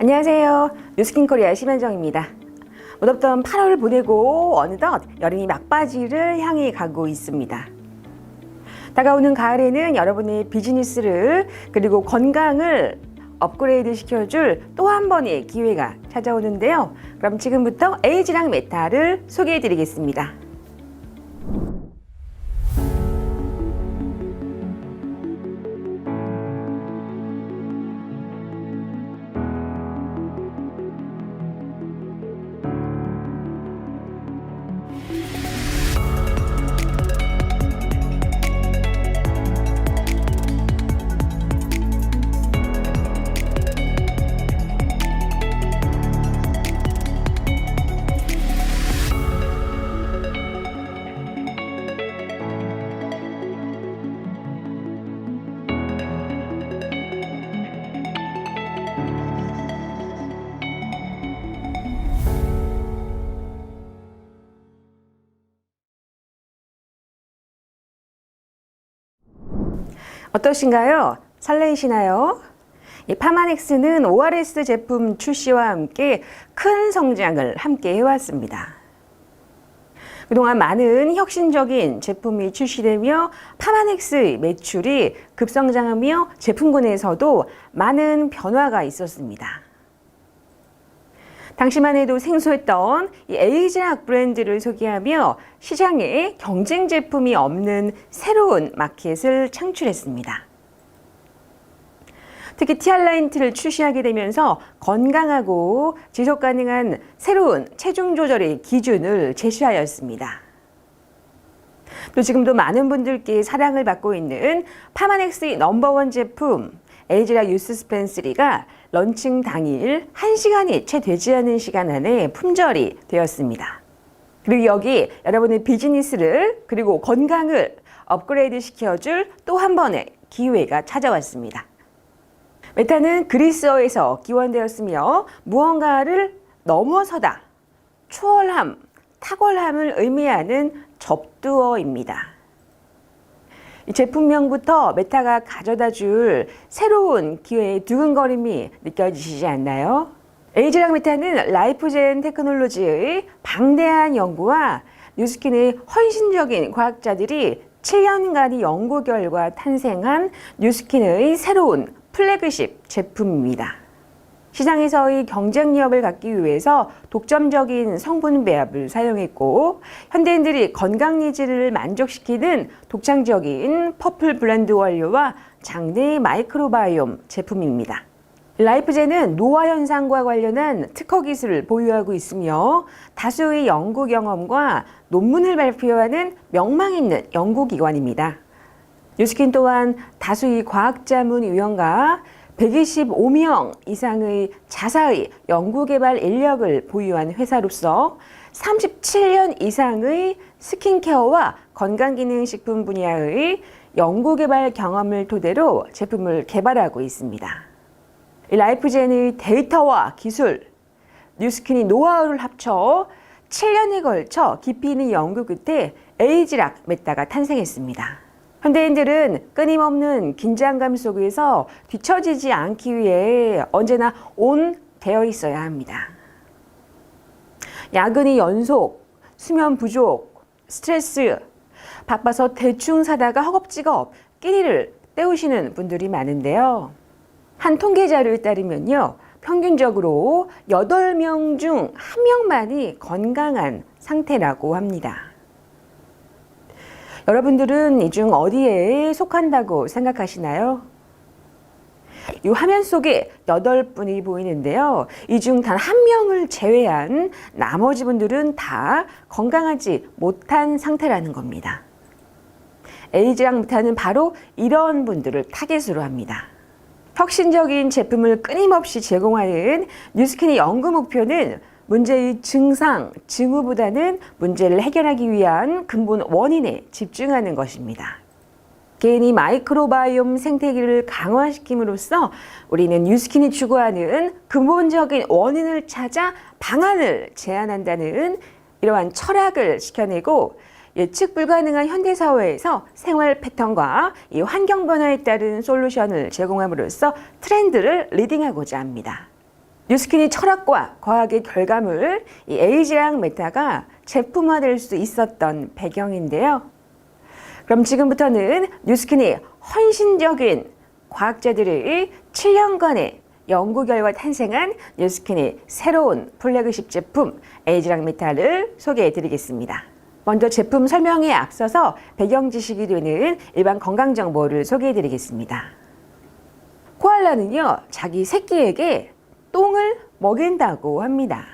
안녕하세요. 뉴스킨 코리아 심현정입니다. 무덥던 8월을 보내고 어느덧 여름이 막바지를 향해 가고 있습니다. 다가오는 가을에는 여러분의 비즈니스를 그리고 건강을 업그레이드 시켜줄 또 한 번의 기회가 찾아오는데요. 그럼 지금부터 에이지랑 메타를 소개해 드리겠습니다. 어떠신가요? 설레이시나요? 이 파마넥스는 ORS 제품 출시와 함께 큰 성장을 함께 해왔습니다. 그동안 많은 혁신적인 제품이 출시되며 파마넥스의 매출이 급성장하며 제품군에서도 많은 변화가 있었습니다. 당시만 해도 생소했던 이 에이즈락 브랜드를 소개하며 시장에 경쟁 제품이 없는 새로운 마켓을 창출했습니다. 특히 티알라인트를 출시하게 되면서 건강하고 지속 가능한 새로운 체중 조절의 기준을 제시하였습니다. 또 지금도 많은 분들께 사랑을 받고 있는 파마넥스의 넘버원 제품 에이지라 유스 스펜스리가 런칭 당일 1시간이 채 되지 않은 시간 안에 품절이 되었습니다. 그리고 여기 여러분의 비즈니스를 그리고 건강을 업그레이드 시켜줄 또 한 번의 기회가 찾아왔습니다. 메타는 그리스어에서 기원되었으며 무언가를 넘어서다, 초월함, 탁월함을 의미하는 접두어입니다. 이 제품명부터 메타가 가져다 줄 새로운 기회의 두근거림이 느껴지시지 않나요? 에이지랑 메타는 라이프젠 테크놀로지의 방대한 연구와 뉴스킨의 헌신적인 과학자들이 7년간의 연구 결과 탄생한 뉴스킨의 새로운 플래그십 제품입니다. 시장에서의 경쟁력을 갖기 위해서 독점적인 성분 배합을 사용했고 현대인들이 건강 니즈를 만족시키는 독창적인 퍼플 블렌드 원료와 장내 마이크로바이옴 제품입니다. 라이프제는 노화 현상과 관련한 특허 기술을 보유하고 있으며 다수의 연구 경험과 논문을 발표하는 명망 있는 연구기관입니다. 뉴스킨 또한 다수의 과학자문 위원과 125명 이상의 자사의 연구개발 인력을 보유한 회사로서 37년 이상의 스킨케어와 건강기능식품 분야의 연구개발 경험을 토대로 제품을 개발하고 있습니다. 라이프젠의 데이터와 기술, 뉴스킨이 노하우를 합쳐 7년에 걸쳐 깊이 있는 연구 끝에 에이지락 메타가 탄생했습니다. 현대인들은 끊임없는 긴장감 속에서 뒤처지지 않기 위해 언제나 온 되어 있어야 합니다. 야근의 연속, 수면 부족, 스트레스, 바빠서 대충 사다가 허겁지겁 끼니를 때우시는 분들이 많은데요. 한 통계 자료에 따르면요. 평균적으로 8명 중 1명만이 건강한 상태라고 합니다. 여러분들은 이 중 어디에 속한다고 생각하시나요? 이 화면 속에 8분이 보이는데요. 이 중 단 한 명을 제외한 나머지 분들은 다 건강하지 못한 상태라는 겁니다. 에이지랑 못하는 바로 이런 분들을 타겟으로 합니다. 혁신적인 제품을 끊임없이 제공하는 뉴스킨의 연구 목표는 문제의 증상, 징후보다는 문제를 해결하기 위한 근본 원인에 집중하는 것입니다. 개인이 마이크로바이옴 생태계를 강화시킴으로써 우리는 뉴스킨이 추구하는 근본적인 원인을 찾아 방안을 제안한다는 이러한 철학을 지켜내고 예측 불가능한 현대 사회에서 생활 패턴과 이 환경 변화에 따른 솔루션을 제공함으로써 트렌드를 리딩하고자 합니다. 뉴스킨이 철학과 과학의 결과물 이 에이지랑 메타가 제품화될 수 있었던 배경인데요. 그럼 지금부터는 뉴스킨이 헌신적인 과학자들의 7년간의 연구 결과 탄생한 뉴스킨의 새로운 플래그십 제품 에이지랑 메탈을 소개해 드리겠습니다. 먼저 제품 설명에 앞서서 배경 지식이 되는 일반 건강 정보를 소개해 드리겠습니다. 코알라는요, 자기 새끼에게 똥을 먹인다고 합니다.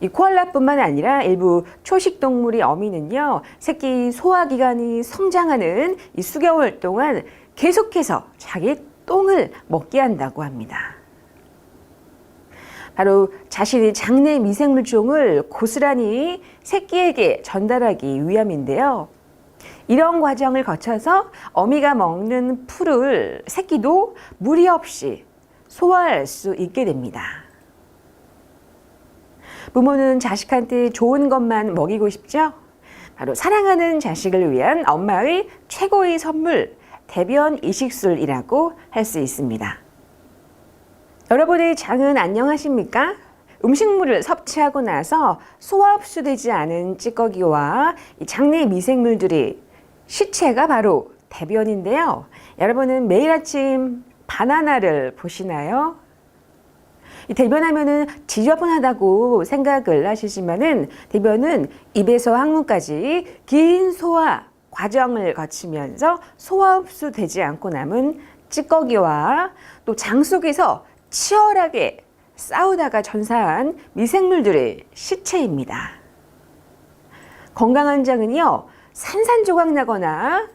이 코알라뿐만 아니라 일부 초식 동물의 어미는요, 새끼 소화기관이 성장하는 이 수개월 동안 계속해서 자기 똥을 먹게 한다고 합니다. 바로 자신의 장내 미생물종을 고스란히 새끼에게 전달하기 위함인데요. 이런 과정을 거쳐서 어미가 먹는 풀을 새끼도 무리 없이 소화할 수 있게 됩니다. 부모는 자식한테 좋은 것만 먹이고 싶죠? 바로 사랑하는 자식을 위한 엄마의 최고의 선물, 대변 이식술이라고 할 수 있습니다. 여러분의 장은 안녕하십니까? 음식물을 섭취하고 나서 소화 흡수되지 않은 찌꺼기와 이 장내 미생물들이 시체가 바로 대변인데요. 여러분은 매일 아침 바나나를 보시나요? 이 대변하면은 지저분하다고 생각을 하시지만은 대변은 입에서 항문까지 긴 소화 과정을 거치면서 소화 흡수되지 않고 남은 찌꺼기와 또 장 속에서 치열하게 싸우다가 전사한 미생물들의 시체입니다. 건강한 장은요, 산산조각 나거나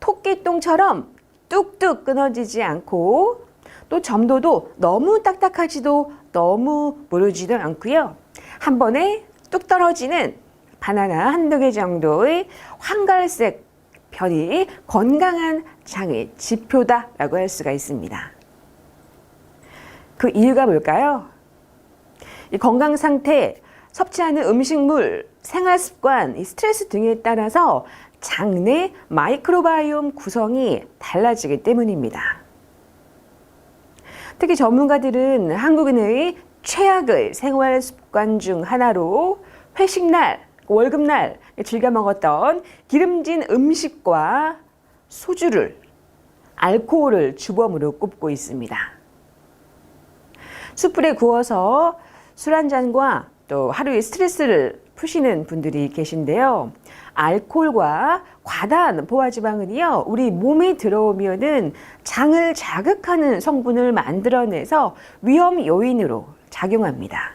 토끼똥처럼 뚝뚝 끊어지지 않고 또 점도도 너무 딱딱하지도 너무 무르지도 않고요. 한 번에 뚝 떨어지는 바나나 한두 개 정도의 황갈색 변이 건강한 장의 지표다라고 할 수가 있습니다. 그 이유가 뭘까요? 이 건강 상태, 섭취하는 음식물, 생활 습관, 이 스트레스 등에 따라서 장내 마이크로바이옴 구성이 달라지기 때문입니다. 특히 전문가들은 한국인의 최악의 생활 습관 중 하나로 회식날, 월급날 즐겨 먹었던 기름진 음식과 소주를 알코올을 주범으로 꼽고 있습니다. 숯불에 구워서 술 한 잔과 또 하루의 스트레스를 푸시는 분들이 계신데요. 알코올과 과다한 포화지방은요, 우리 몸에 들어오면은 장을 자극하는 성분을 만들어내서 위험 요인으로 작용합니다.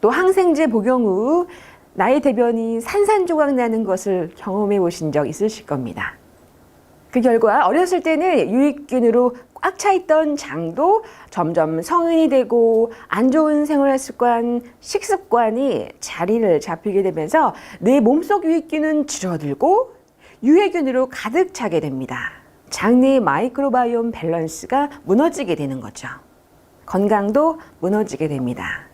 또 항생제 복용 후 나의 대변이 산산조각 나는 것을 경험해 보신 적 있으실 겁니다. 그 결과 어렸을 때는 유익균으로 꽉차 있던 장도 점점 성인이 되고 안 좋은 생활 습관, 식습관이 자리를 잡히게 되면서 내 몸속 유익균은 줄어들고 유해균으로 가득 차게 됩니다. 장내의 마이크로바이옴 밸런스가 무너지게 되는 거죠. 건강도 무너지게 됩니다.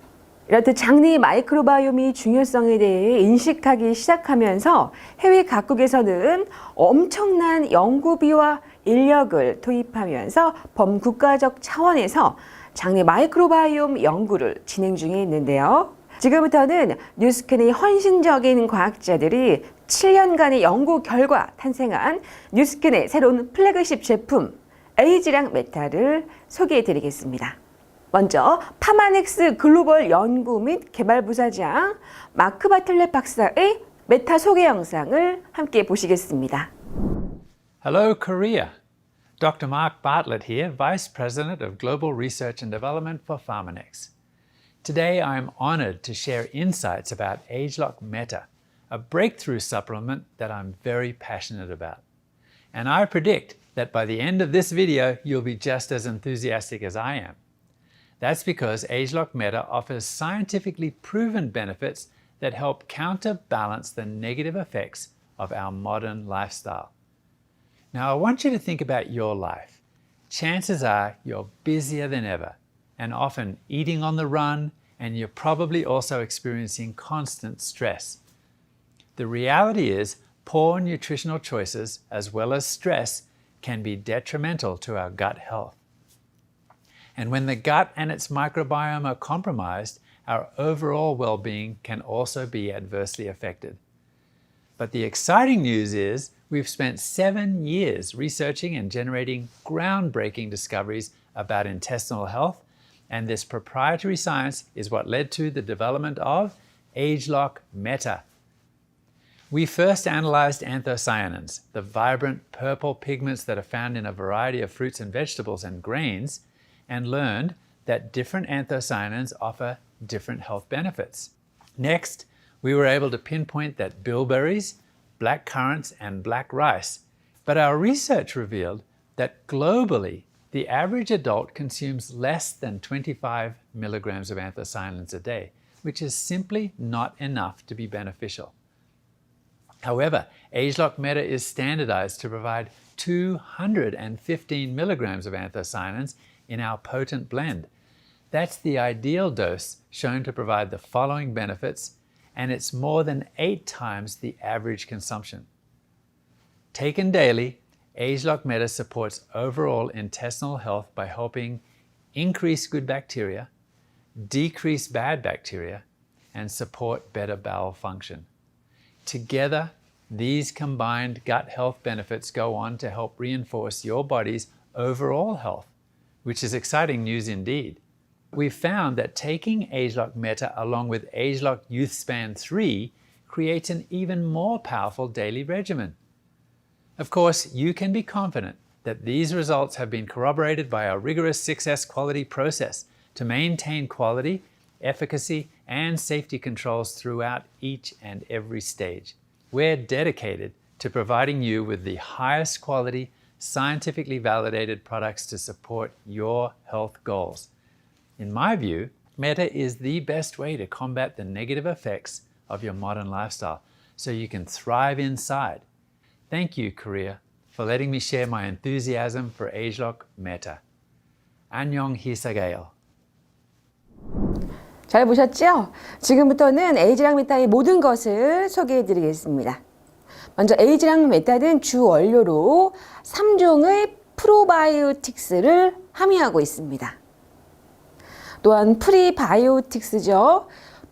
이렇듯 장내 마이크로바이옴이 중요성에 대해 인식하기 시작하면서 해외 각국에서는 엄청난 연구비와 인력을 투입하면서 범국가적 차원에서 장내 마이크로바이옴 연구를 진행 중에 있는데요. 지금부터는 뉴스캔의 헌신적인 과학자들이 7년간의 연구 결과 탄생한 뉴스캔의 새로운 플래그십 제품 에이지랑 메타를 소개해 드리겠습니다. 먼저 파마넥스 글로벌 연구 및 개발 부사장 마크 바틀렛 박사의 메타 소개 영상을 함께 보시겠습니다. Hello, Korea. Dr. Mark Bartlett here, Vice President of Global Research and Development for Pharmanex. Today, I'm honored to share insights about AgeLock Meta, a breakthrough supplement that I'm very passionate about. And I predict that by the end of this video, you'll be just as enthusiastic as I am. That's because AgeLock Meta offers scientifically proven benefits that help counterbalance the negative effects of our modern lifestyle. Now, I want you to think about your life. Chances are you're busier than ever and often eating on the run, and you're probably also experiencing constant stress. The reality is, poor nutritional choices, as well as stress, can be detrimental to our gut health. And when the gut and its microbiome are compromised, our overall well being can also be adversely affected. But the exciting news is we've spent seven years researching and generating groundbreaking discoveries about intestinal health, and this proprietary science is what led to the development of AgeLock Meta. We first analyzed anthocyanins, the vibrant purple pigments that are found in a variety of fruits and vegetables and grains, and learned that different anthocyanins offer different health benefits. Next, we were able to pinpoint that bilberries, black currants, and black rice. But our research revealed that globally, the average adult consumes less than 25 milligrams of anthocyanins a day, which is simply not enough to be beneficial. However, AgeLock Meta is standardized to provide 215 milligrams of anthocyanins in our potent blend. That's the ideal dose shown to provide the following benefits, and it's more than eight times the average consumption. Taken daily, AgeLock Meta supports overall intestinal health by helping increase good bacteria, decrease bad bacteria, and support better bowel function. Together, these combined gut health benefits go on to help reinforce your body's overall health, which is exciting news indeed. We've found that taking AgeLock Meta along with AgeLock YouthSpan 3 creates an even more powerful daily regimen. Of course, you can be confident that these results have been corroborated by our rigorous 6S quality process to maintain quality, efficacy, and safety controls throughout each and every stage. We're dedicated to providing you with the highest quality, scientifically validated products to support your health goals. In my view, Meta is the best way to combat the negative effects of your modern lifestyle so you can thrive inside. Thank you, Korea, for letting me share my enthusiasm for AgeLock Meta. 안녕 히사가요. 잘 보셨죠? 지금부터는 에이지랑 메타의 모든 것을 소개해 드리겠습니다. 먼저 에이지랑 메타는 주 원료로 3종의 프로바이오틱스를 함유하고 있습니다. 또한 프리바이오틱스죠.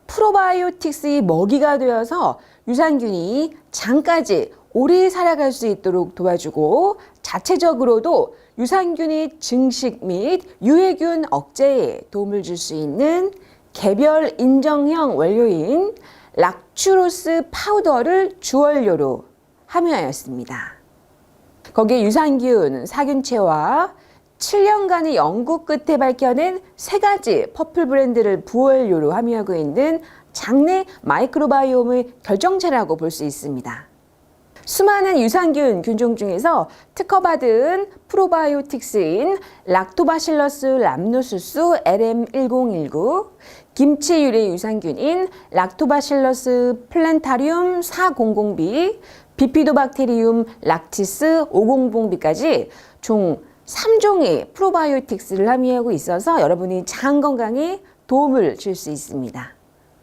프로바이오틱스의 먹이가 되어서 유산균이 장까지 오래 살아갈 수 있도록 도와주고 자체적으로도 유산균의 증식 및 유해균 억제에 도움을 줄 수 있는 개별 인정형 원료인 락추로스 파우더를 주원료로 함유하였습니다. 거기에 유산균, 사균체와 7년간의 연구 끝에 밝혀낸 세 가지 퍼플 브랜드를 부원료로 함유하고 있는 장내 마이크로바이옴의 결정체라고 볼 수 있습니다. 수많은 유산균 균종 중에서 특허받은 프로바이오틱스인 락토바실러스 람노수스 LM1019, 김치 유래 유산균인 락토바실러스 플랜타리움 400B, 비피도박테리움 락티스 500B까지 총 3종의 프로바이오틱스를 함유하고 있어서 여러분이 장 건강에 도움을 줄 수 있습니다.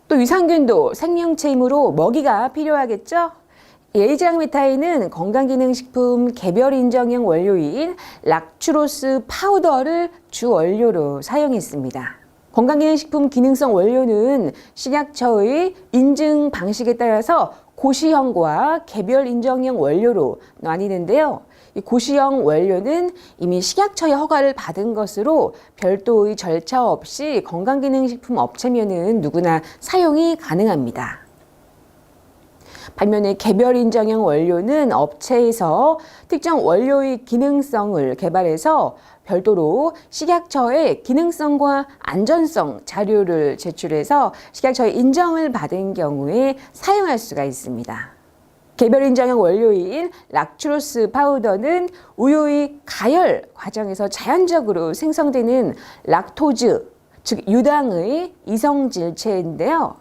또 유산균도 생명체이므로 먹이가 필요하겠죠? 에이지랑 메타인은 건강기능식품 개별 인정형 원료인 락추로스 파우더를 주 원료로 사용했습니다. 건강기능식품 기능성 원료는 식약처의 인증 방식에 따라서 고시형과 개별 인정형 원료로 나뉘는데요. 이 고시형 원료는 이미 식약처의 허가를 받은 것으로 별도의 절차 없이 건강기능식품 업체면은 누구나 사용이 가능합니다. 반면에 개별 인정형 원료는 업체에서 특정 원료의 기능성을 개발해서 별도로 식약처에 기능성과 안전성 자료를 제출해서 식약처의 인정을 받은 경우에 사용할 수가 있습니다. 개별 인정형 원료인 락추로스 파우더는 우유의 가열 과정에서 자연적으로 생성되는 락토즈, 즉 유당의 이성질체인데요.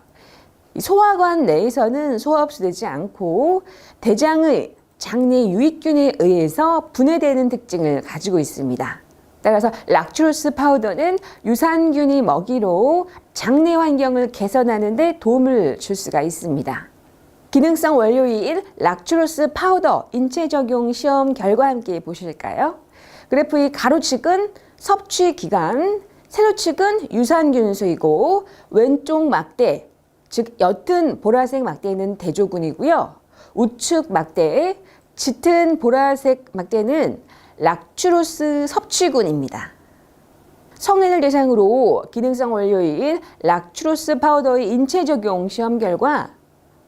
소화관 내에서는 소화 흡수되지 않고 대장의 장내 유익균에 의해서 분해되는 특징을 가지고 있습니다. 따라서 락추로스 파우더는 유산균이 먹이로 장내 환경을 개선하는 데 도움을 줄 수가 있습니다. 기능성 원료인 락투로스 파우더 인체 적용 시험 결과 함께 보실까요? 그래프의 가로측은 섭취 기간, 세로측은 유산균 수이고 왼쪽 막대, 즉 옅은 보라색 막대는 대조군이고요. 우측 막대, 짙은 보라색 막대는 락투로스 섭취군입니다. 성인을 대상으로 기능성 원료인 락투로스 파우더의 인체 적용 시험 결과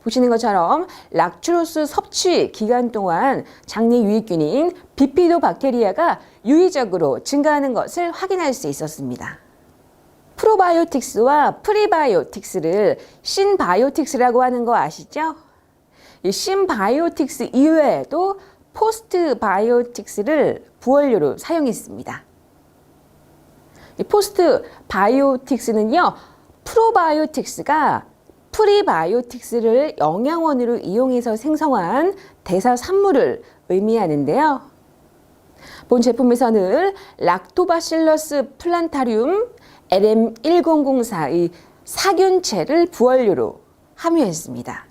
보시는 것처럼 락투로스 섭취 기간 동안 장내 유익균인 비피도 박테리아가 유의적으로 증가하는 것을 확인할 수 있었습니다. 프로바이오틱스와 프리바이오틱스를 신바이오틱스라고 하는 거 아시죠? 이 신바이오틱스 이외에도 포스트 바이오틱스를 부원료로 사용했습니다. 이 포스트 바이오틱스는요, 프로바이오틱스가 프리바이오틱스를 영양원으로 이용해서 생성한 대사 산물을 의미하는데요. 본 제품에서는 락토바실러스 플란타리움 LM1004의 사균체를 부원료로 함유했습니다.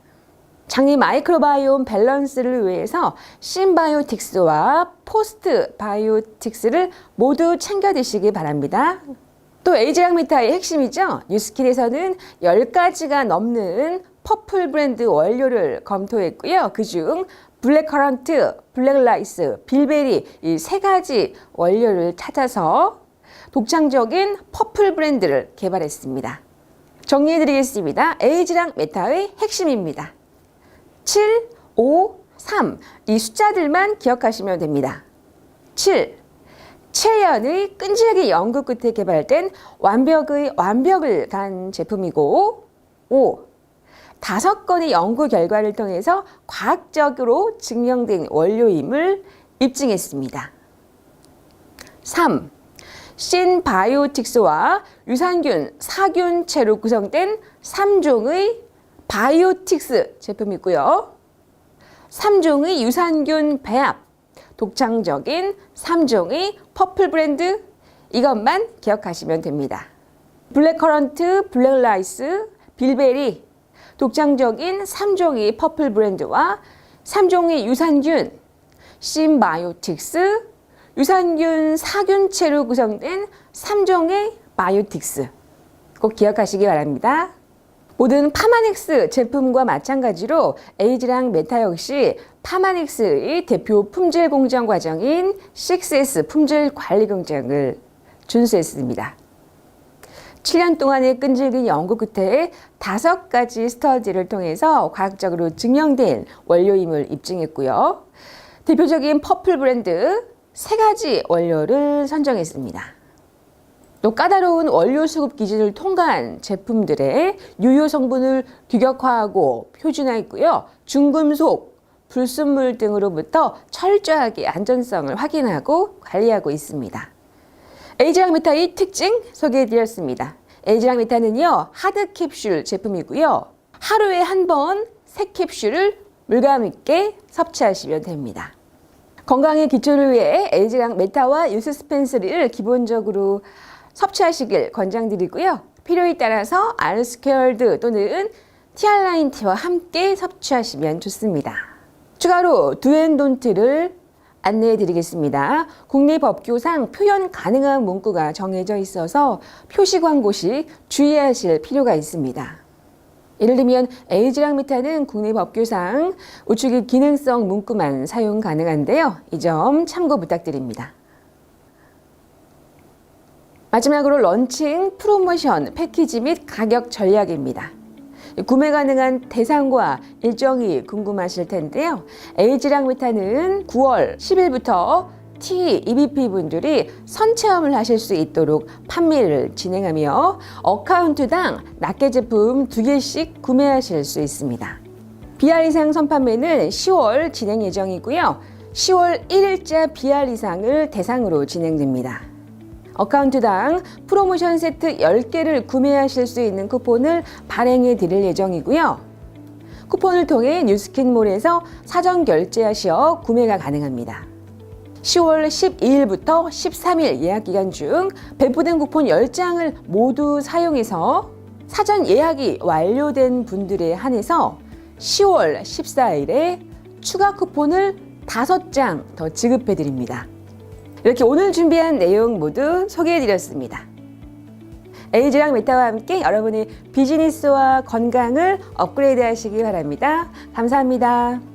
장내 마이크로바이옴 밸런스를 위해서 신바이오틱스와 포스트 바이오틱스를 모두 챙겨 드시기 바랍니다. 또 에이지랑미타의 핵심이죠. 뉴스킬에서는 10가지가 넘는 퍼플 브랜드 원료를 검토했고요. 그중 블랙커런트, 블랙라이스, 빌베리 이 세 가지 원료를 찾아서 독창적인 퍼플 브랜드를 개발했습니다. 정리해드리겠습니다. 에이지랑 메타의 핵심입니다. 7, 5, 3. 이 숫자들만 기억하시면 됩니다. 7. 7년의 끈질기 연구 끝에 개발된 완벽의 완벽을 간 제품이고 5. 다섯 건의 연구 결과를 통해서 과학적으로 증명된 원료임을 입증했습니다. 3. 신바이오틱스와 유산균, 사균체로 구성된 3종의 바이오틱스 제품이고요. 3종의 유산균 배합, 독창적인 3종의 퍼플 브랜드 이것만 기억하시면 됩니다. 블랙커런트, 블랙라이스, 빌베리 독창적인 3종의 퍼플 브랜드와 3종의 유산균, 신바이오틱스, 유산균 사균체로 구성된 3종의 바이오틱스 꼭 기억하시기 바랍니다. 모든 파마넥스 제품과 마찬가지로 에이지랑 메타 역시 파마넥스의 대표 품질 공정 과정인 6S 품질 관리 공정을 준수했습니다. 7년 동안의 끈질긴 연구 끝에 다섯 가지 스터디를 통해서 과학적으로 증명된 원료임을 입증했고요. 대표적인 퍼플 브랜드 세 가지 원료를 선정했습니다. 또 까다로운 원료 수급 기준을 통과한 제품들의 유효 성분을 규격화하고 표준화했고요. 중금속, 불순물 등으로부터 철저하게 안전성을 확인하고 관리하고 있습니다. 에이지랑 메타의 특징 소개해드렸습니다. 에이지랑 메타는요 하드 캡슐 제품이고요. 하루에 한번새 캡슐을 물감 있게 섭취하시면 됩니다. 건강의 기초를 위해 에이지랑 메타와 유스 스펜스리를 기본적으로 섭취하시길 권장드리고요. 필요에 따라서 알스퀘어드 또는 티알라인 티와 함께 섭취하시면 좋습니다. 추가로 두앤돈트를 안내해 드리겠습니다. 국내 법규상 표현 가능한 문구가 정해져 있어서 표시 광고 시 주의하실 필요가 있습니다. 예를 들면 에이지랑 미타는 국내 법규상 우측의 기능성 문구만 사용 가능한데요. 이 점 참고 부탁드립니다. 마지막으로 런칭, 프로모션, 패키지 및 가격 전략입니다. 구매 가능한 대상과 일정이 궁금하실 텐데요. 에이지랑 메타는 9월 10일부터 T, EBP 분들이 선체험을 하실 수 있도록 판매를 진행하며 어카운트당 낱개 제품 2개씩 구매하실 수 있습니다. BR 이상 선판매는 10월 진행 예정이고요. 10월 1일자 BR 이상을 대상으로 진행됩니다. 어카운트당 프로모션 세트 10개를 구매하실 수 있는 쿠폰을 발행해 드릴 예정이고요. 쿠폰을 통해 뉴스킨몰에서 사전 결제하시어 구매가 가능합니다. 10월 12일부터 13일 예약 기간 중 배포된 쿠폰 10장을 모두 사용해서 사전 예약이 완료된 분들에 한해서 10월 14일에 추가 쿠폰을 5장 더 지급해 드립니다. 이렇게 오늘 준비한 내용 모두 소개해 드렸습니다. 에이즈랑 메타와 함께 여러분의 비즈니스와 건강을 업그레이드 하시기 바랍니다. 감사합니다.